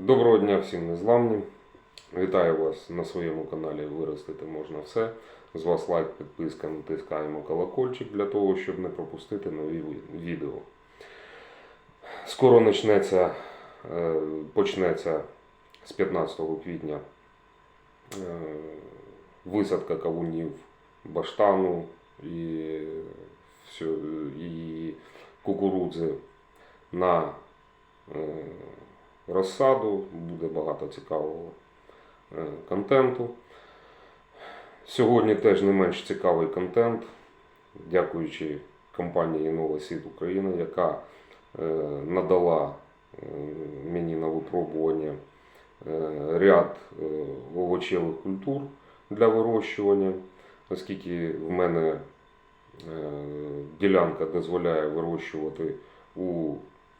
Доброго дня всім незламнім. Вітаю вас на своєму каналі Виростити можна все. З вас лайк, підписка, натискаємо колокольчик для того, щоб не пропустити нові відео. Скоро почнеться, е, почнеться з 15 квітня е, висадка кавунів баштану і, і кукурудзи на е, розсаду, буде багато цікавого е, контенту. Сьогодні теж не менш цікавий контент, дякуючи компанії Нова Сід Україна, яка е, надала е, мені на випробування ряд овочевих культур для вирощування, оскільки в мене ділянка дозволяє вирощувати у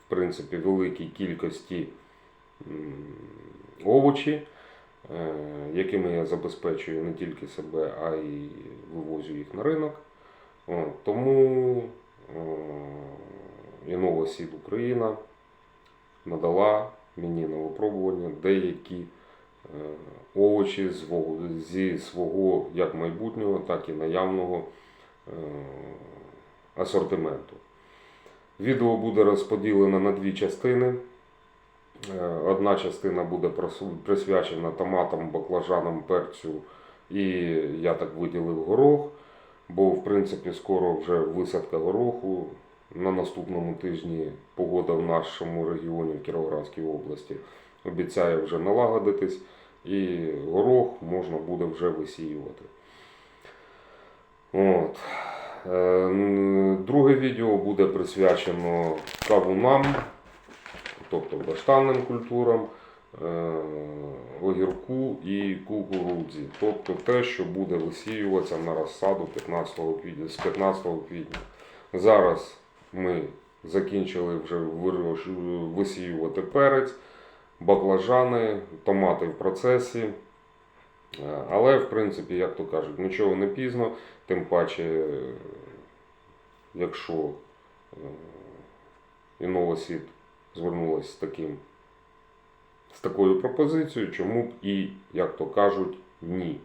в принципі великій кількості овочі, е, якими я забезпечую не тільки себе, а й вивозю їх на ринок. Тому Інова Сід Україна надала мені на випробування деякі е, овочі зі свого як майбутнього, так і наявного е, асортименту. Відео буде розподілено на дві частини. Е, Одна частина буде присвячена томатам, баклажанам, перцю і я так виділив горох, бо в принципі скоро вже висадка гороху. На наступному тижні погода в нашому регіоні в Кіровоградській області обіцяє вже налагодитись, і горох можна буде вже висіювати. От. Е, Друге відео буде присвячено кавунам, тобто баштанним культурам, е, огірку і кукурудзі, тобто те, що буде висіюватися на розсаду 15 квітня, з 15 квітня. Зараз ми закінчили вже висіювати перець, баклажани, томати в процесі. Е, Але, в принципі, як то кажуть, нічого не пізно, тим паче, якщо е, Інновосід звернулася з таким з такою пропозицією, чому б і, як то кажуть, ні.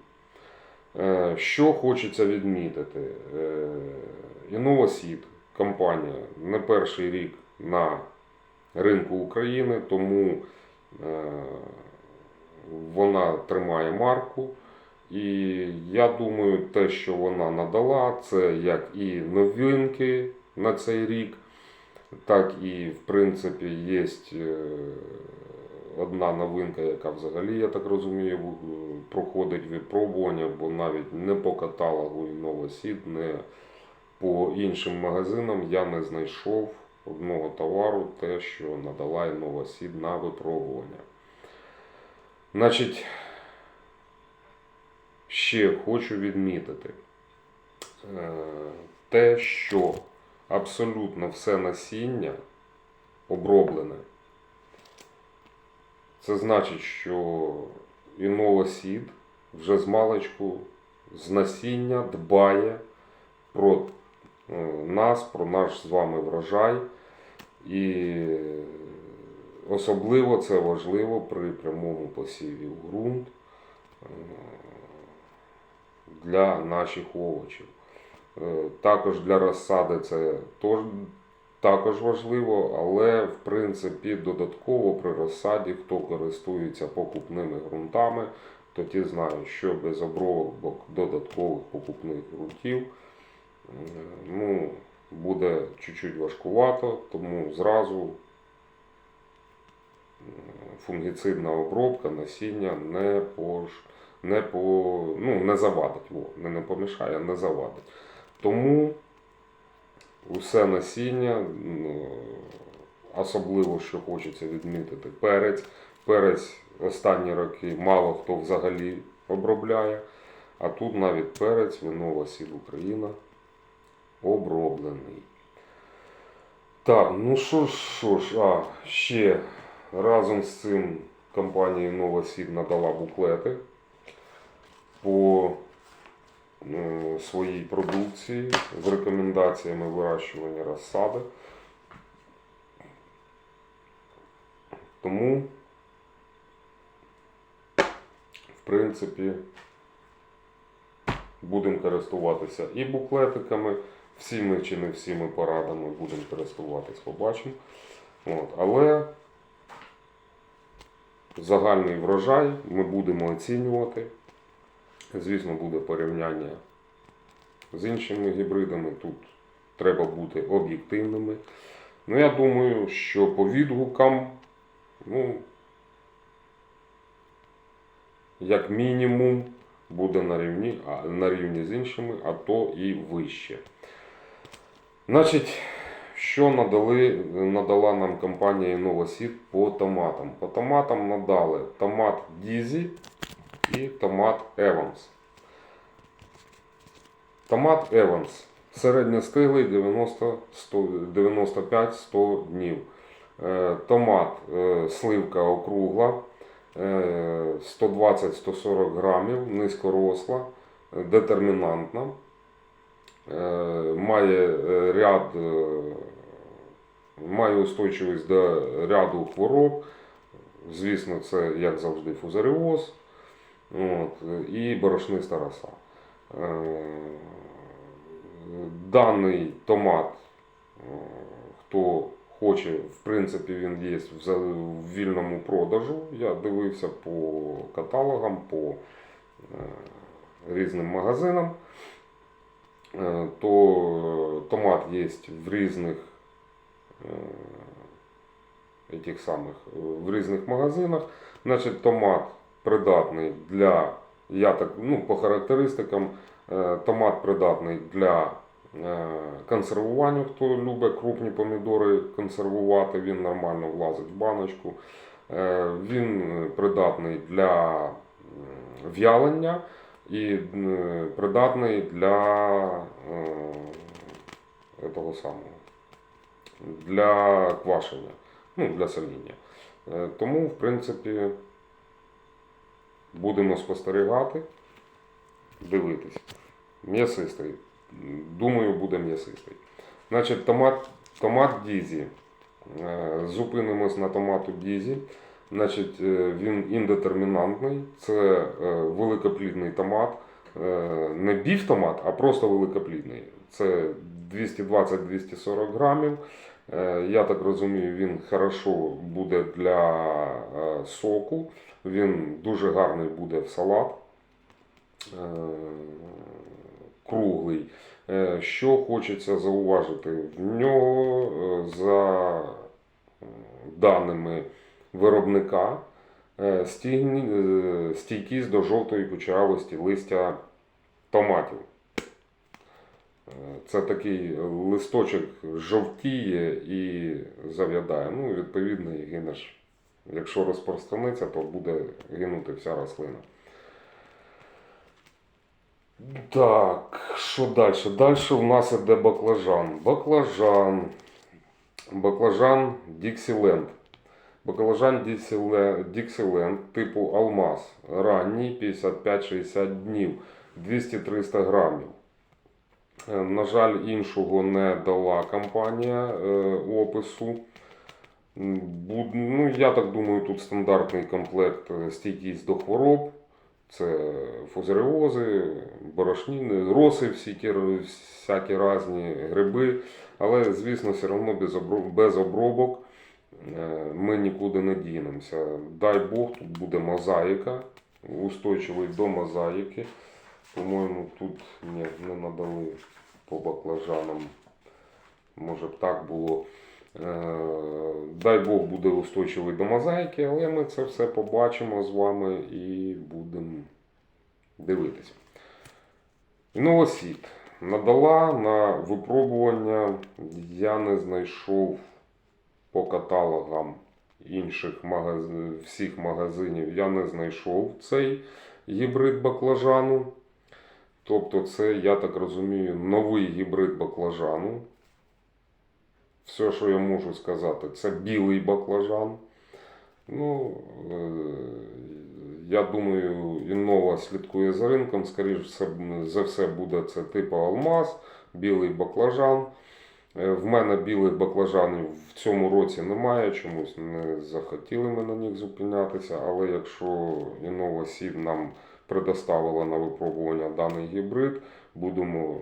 Е, Що хочеться відмітити? Е, Інновосід компанія не перший рік на ринку України, тому е, вона тримає марку. І я думаю, те, що вона надала, це як і новинки на цей рік, так і, в принципі, є одна новинка, яка взагалі, я так розумію, проходить випробування, бо навіть не по каталогу Новосід, не по іншим магазинам я не знайшов одного товару, те, що надала Новосід на випробування. Значить, ще хочу відмітити е, те, що абсолютно все насіння оброблене. Це значить, що Інновосід вже з маличку з насіння дбає про е, нас, про наш з вами врожай. І особливо це важливо при прямому посіві в ґрунт е, для наших овочів. Е, Також для розсади це також важливо, але в принципі додатково при розсаді, хто користується покупними ґрунтами, то ті знають, що без обробок додаткових покупних ґрунтів е, ну, буде чуть-чуть важкувато, тому зразу е, фунгіцидна обробка насіння не пош... не, по... ну, не завадить, Во, не, не помішає, не завадить. Тому усе насіння, особливо, що хочеться відмітити, перець. Перець останні роки мало хто взагалі обробляє, а тут навіть перець винова сід Україна оброблений. Так, ну що ж, що ж, а, ще разом з цим компанія Нова Сід надала буклети по своїй продукції з рекомендаціями вирощування розсади. Тому в принципі, будемо користуватися і буклетиками, всіми чи не всіми порадами будемо користуватись, побачимо. От. Але загальний врожай ми будемо оцінювати. Звісно, буде порівняння з іншими гібридами. Тут треба бути об'єктивними. Ну, я думаю, що по відгукам, ну, як мінімум, буде на рівні, а, на рівні з іншими, а то і вище. Значить, що надали, надала нам компанія Innovaseed по томатам? По томатам надали томат Дізі і томат Evans. Томат Evans середньостиглий 90 100 95-100 днів. Е, Томат е, сливка округла е, 120-140 грамів, низькоросла, е, детермінантна. Е, Має е, ряд, е, має устойчивість до ряду хвороб. Звісно, це, як завжди, фузаріоз от, і борошниста роса. Е, Даний томат, е, хто хоче, в принципі, він є в вільному продажу. Я дивився по каталогам, по е, різним магазинам. То томат є в різних этих самих, в різних магазинах. Значить, томат придатний для, я так, ну, по характеристикам, е, томат придатний для е, консервування. Хто любить крупні помідори консервувати, він нормально влазить в баночку. Е, Він придатний для в'ялення і придатний для того самого, для квашення, ну, для соління. Тому, в принципі, будемо спостерігати, дивитись. М'ясистий. Думаю, буде м'ясистий. Значить, томат, томат Дізі. Е, Зупинимось на томату Дізі. Значить, е, він індетермінантний. Це е, великоплідний томат. Не біфтомат, а просто великоплідний. Це 220-240 грамів. Е, Я так розумію, він хорошо буде для е, соку. Він дуже гарний буде в салат. Е, Круглий. Що хочеться зауважити, в нього за даними виробника стійкість до жовтої кучеравості листя томатів. Це такий листочок жовтіє і зав'ядає. Ну, відповідно, і гинеш. Якщо розпространиться, то буде гинути вся рослина. Так, що далі? Далі у нас іде баклажан. Баклажан. Баклажан Діксіленд. Баклажан Діксіленд типу Алмаз. Ранній 55-60 днів. 200-300 грамів. Е, На жаль, іншого не дала компанія е, опису. Ну, я так думаю, тут стандартний комплект е, стійкість до хвороб. Це фузаріози, борошніни, роси всякі, всякі різні гриби. Але, звісно, все одно без, обро- без обробок ми нікуди не дінемося. Дай Бог, тут буде мозаїка, устойчивий до мозаїки. По-моєму, тут ні, не надали по баклажанам. Може б так було. Е, Дай Бог буде устойчивий до мозаїки, але ми це все побачимо з вами і будемо дивитися. Новосід надала на випробування. Я не знайшов по каталогам інших магазин, всіх магазинів. Я не знайшов цей гібрид баклажану. Тобто, це, я так розумію, новий гібрид баклажану. Все, що я можу сказати, це білий баклажан. Ну, е, я думаю, Іннова слідкує за ринком. Скоріше за все буде це типу алмаз, білий баклажан. Е, В мене білих баклажанів в цьому році немає, чомусь не захотіли ми на них зупинятися, але якщо Innova Seed нам предоставила на випробування даний гібрид, будемо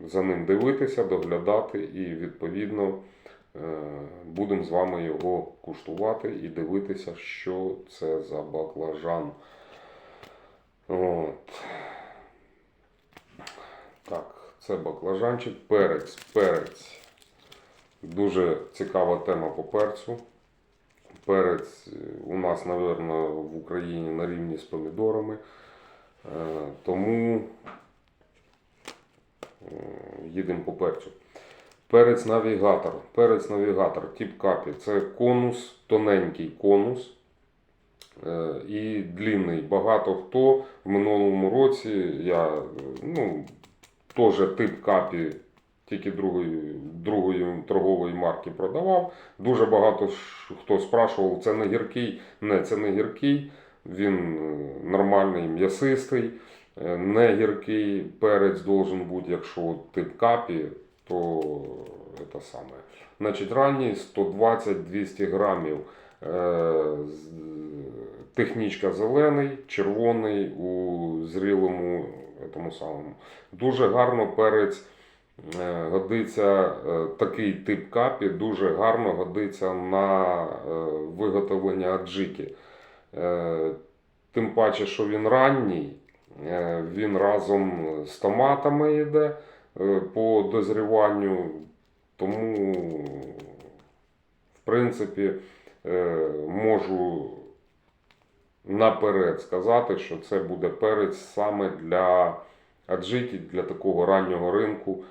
за ним дивитися, доглядати і відповідно е, будемо з вами його куштувати і дивитися, що це за баклажан. От. Так, це баклажанчик, перець, перець. Дуже цікава тема по перцю. Перець у нас, мабуть, в Україні на рівні з помідорами. Е, Тому е, їдемо по перцю. Перець навігатор. Перець навігатор, тип капі. Це конус, тоненький конус е, і длинний. Багато хто в минулому році я ну, теж тип капі, тільки другої, другої торгової марки продавав. Дуже багато хто спрашував, це не гіркий. Не, це не гіркий. Він е, нормальний, м'ясистий, е, не гіркий перець должен бути, якщо тип капі, то це саме. Значить, ранній 120-200 грамів. Е, Технічка зелений, червоний у зрілому тому самому. Дуже гарно перець годиться, такий тип капі дуже гарно годиться на виготовлення аджики. Е, Тим паче, що він ранній, е, він разом з томатами йде е, по дозріванню, тому, в принципі, можу наперед сказати, що це буде перець саме для аджики, для такого раннього ринку,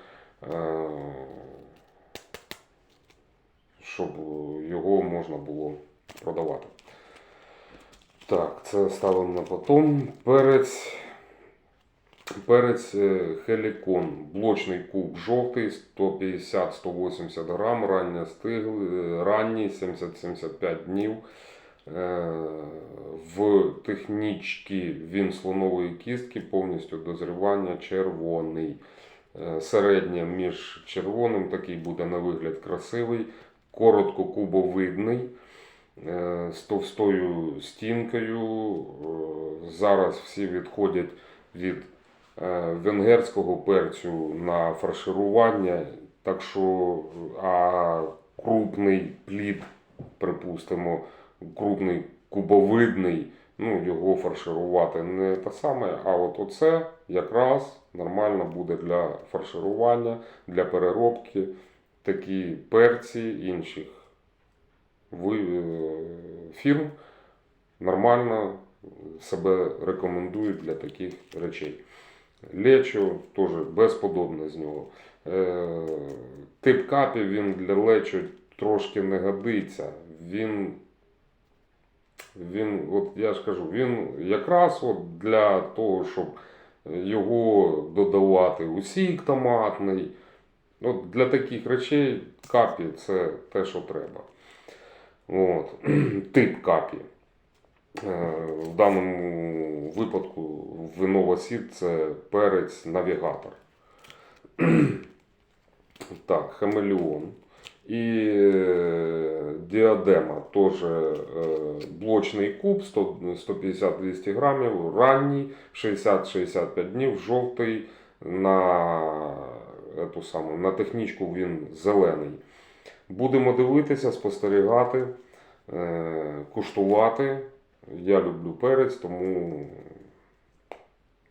щоб його можна було продавати. Так, це ставимо на потом. Перець. Перець е, Хелікон, блочний куб жовтий, 150-180 грам, раннє стигли, е, ранній 70-75 днів. Е, В технічці він слонової кістки, повністю дозрівання червоний. Середнє між червоним, такий буде на вигляд красивий, коротко кубовидний, з товстою стінкою. Е, Зараз всі відходять від е, венгерського перцю на фарширування, так що а крупний плід, припустимо, крупний кубовидний, ну, його фарширувати не те саме, а от оце якраз нормально буде для фарширування, для переробки. Такі перці інших е, фірм нормально себе рекомендують для таких речей. Лечо теж безподобне з нього. Е, Тип капі він для лечо трошки не годиться. Він, він, от я ж кажу, він якраз от для того, щоб його додавати у сік томатний. От для таких речей капі це те, що треба. От. Тип капі. Е, В даному випадку в Innova це перець навігатор. Так, хамелеон. І е, діадема теж е, блочний куб 150-200 грамів, ранній 60-65 днів, жовтий на, ету саму, на технічку він зелений. Будемо дивитися, спостерігати, е, куштувати. Я люблю перець, тому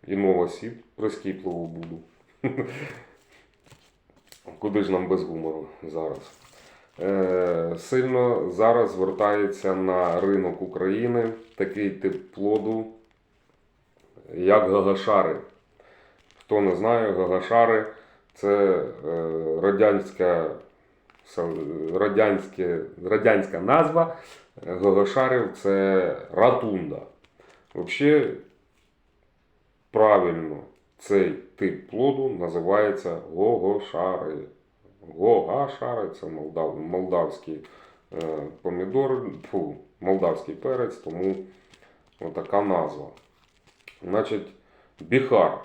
і нова сід прискіпливо буду. Куди ж нам без гумору зараз? Е, сильно зараз звертається на ринок України такий тип плоду, як гагашари. Хто не знає, гагашари це е, радянська, радянське, радянська назва. Гагашарів це ратунда. Взагалі, правильно, цей тип плоду називається гогошари. Гогашари це молдав, молдавський е, помідор, фу, молдавський перець, тому отака назва. Значить, біхар.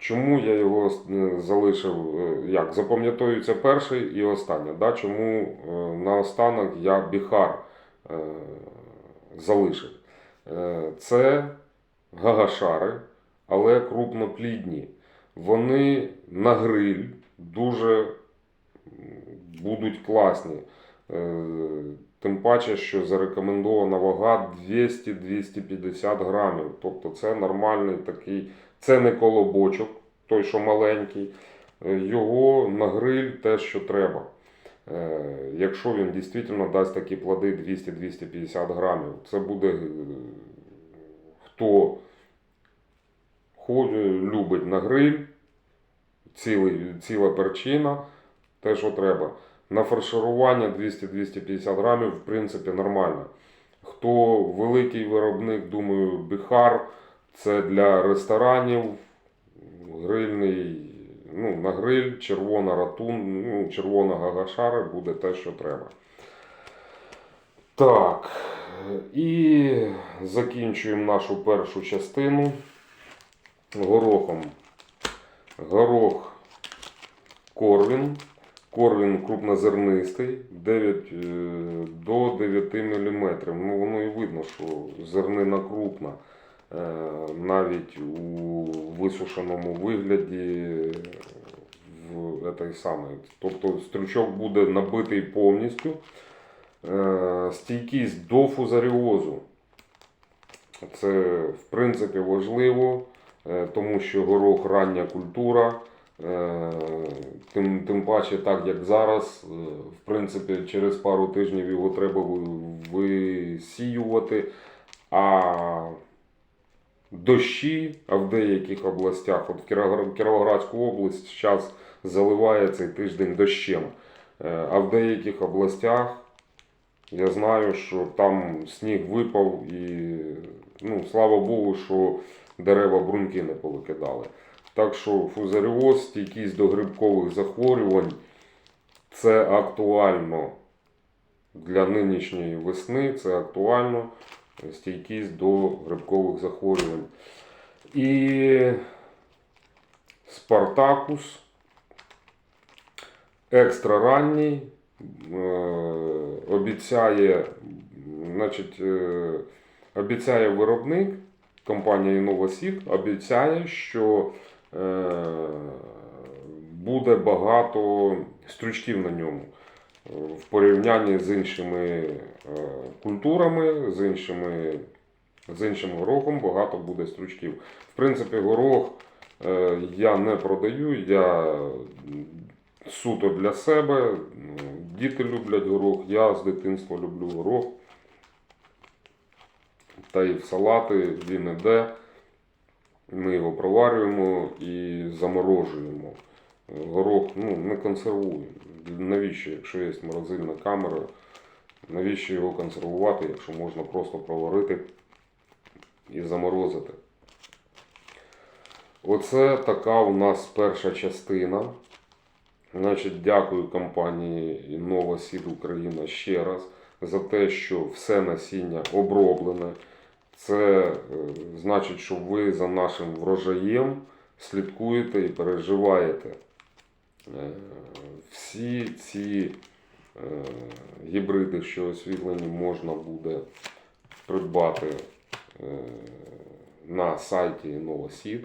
Чому я його е, залишив, е, як запам'ятовується перший і останнє. Да? Чому е, наостанок я біхар залишив? Це гагашари, але крупноплідні. Вони на гриль дуже будуть класні. Тим паче, що зарекомендована вага 200-250 грамів. Тобто це нормальний такий, це не колобочок, той, що маленький. Е, Його на гриль те, що треба. Е, Якщо він дійсно дасть такі плоди 200-250 грамів, це буде е, хто любить на гриль, ціла перчина, те, що треба. На фарширування 200-250 грамів, в принципі, нормально. Хто великий виробник, думаю, Бихар, це для ресторанів, грильний, ну, на гриль, червона ратун, ну, червона гагашара буде те, що треба. Так, і закінчуємо нашу першу частину горохом. Горох Корвін. Корвін крупнозернистий, 9 е, до 9 мм. Ну, воно і видно, що зернина крупна. Е, Навіть у висушеному вигляді в этой самої. Тобто стручок буде набитий повністю. Е, Стійкість до фузаріозу. Це в принципі важливо, тому що горох рання культура. Е, Тим, тим паче, так як зараз, е, в принципі, через пару тижнів його треба висіювати. А дощі, а в деяких областях, от в Кіровоградську область зараз заливає цей тиждень дощем. Е, А в деяких областях я знаю, що там сніг випав і ну, слава Богу, що дерева бруньки не повикидали. Так що фузаріоз, стійкість до грибкових захворювань це актуально для нинішньої весни, це актуально стійкість до грибкових захворювань. І Спартакус екстра ранній е, обіцяє, значить, е, обіцяє виробник компанія Innovaseed обіцяє, що е, буде багато стручків на ньому е, в порівнянні з іншими е, культурами, з іншими, з іншим горохом багато буде стручків. В принципі, горох е, я не продаю, я суто для себе. Діти люблять горох, я з дитинства люблю горох. Та і в салати він іде. Ми його проварюємо і заморожуємо. Горох ну, не консервуємо. Навіщо, якщо є морозильна камера, навіщо його консервувати, якщо можна просто проварити і заморозити. Оце така у нас перша частина. Значить, дякую компанії Nova Seed Україна ще раз за те, що все насіння оброблене. Це е, значить, що ви за нашим врожаєм слідкуєте і переживаєте. Е, Всі ці е, гібриди, що освітлені, можна буде придбати на сайті NovaSeed.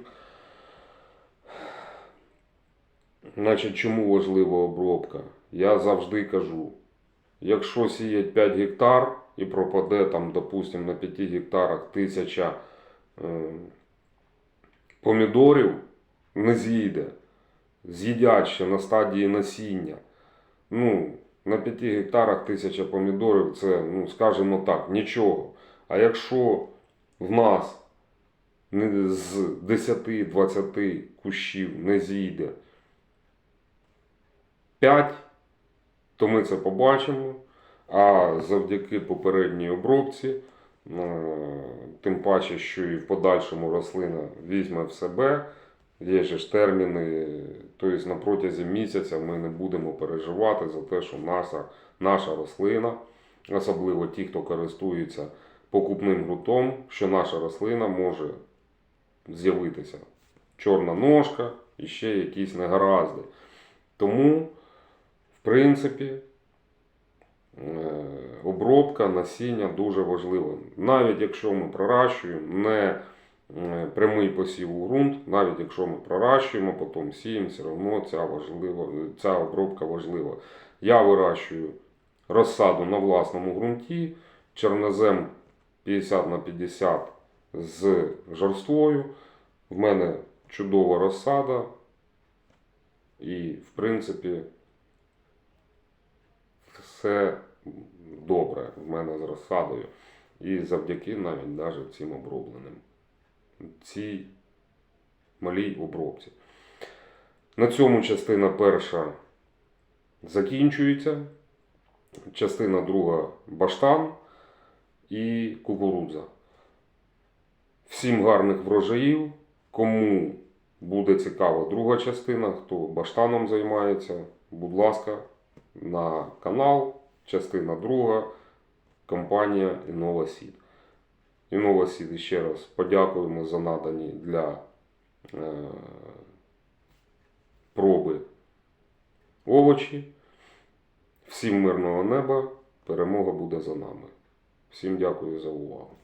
Значить, чому важлива обробка? Я завжди кажу, якщо сіять 5 гектар і пропаде там, допустим, на 5 гектарах тисяча е, помідорів, не з'їде. З'їдять ще на стадії насіння. Ну, на 5 гектарах тисяча помідорів це, ну, скажімо так, нічого. А якщо в нас з 10-20 кущів не зійде 5, то ми це побачимо. А завдяки попередній обробці, е, тим паче, що і в подальшому рослина візьме в себе, є ж терміни, тобто на протязі місяця ми не будемо переживати за те, що наша, наша рослина, особливо ті, хто користується покупним ґрунтом, що наша рослина може з'явитися чорна ножка і ще якісь негаразди. Тому, в принципі, обробка насіння дуже важлива. Навіть якщо ми проращуємо не прямий посів у ґрунт, навіть якщо ми проращуємо, потім сіємо, все одно ця, важлива, ця обробка важлива. Я вирощую розсаду на власному ґрунті, чорнозем 50 на 50 з жорствою. В мене чудова розсада. І, в принципі, все добре в мене з розсадою. І завдяки навіть навіть цим обробленим. Цій малій обробці. На цьому частина перша закінчується. Частина друга баштан і кукурудза. Всім гарних врожаїв. Кому буде цікава друга частина, хто баштаном займається, будь ласка, на канал, частина друга, компанія Інова Сід. Інова Сід ще раз подякуємо за надані для е, проби овочі. Всім мирного неба, перемога буде за нами. Всім дякую за увагу.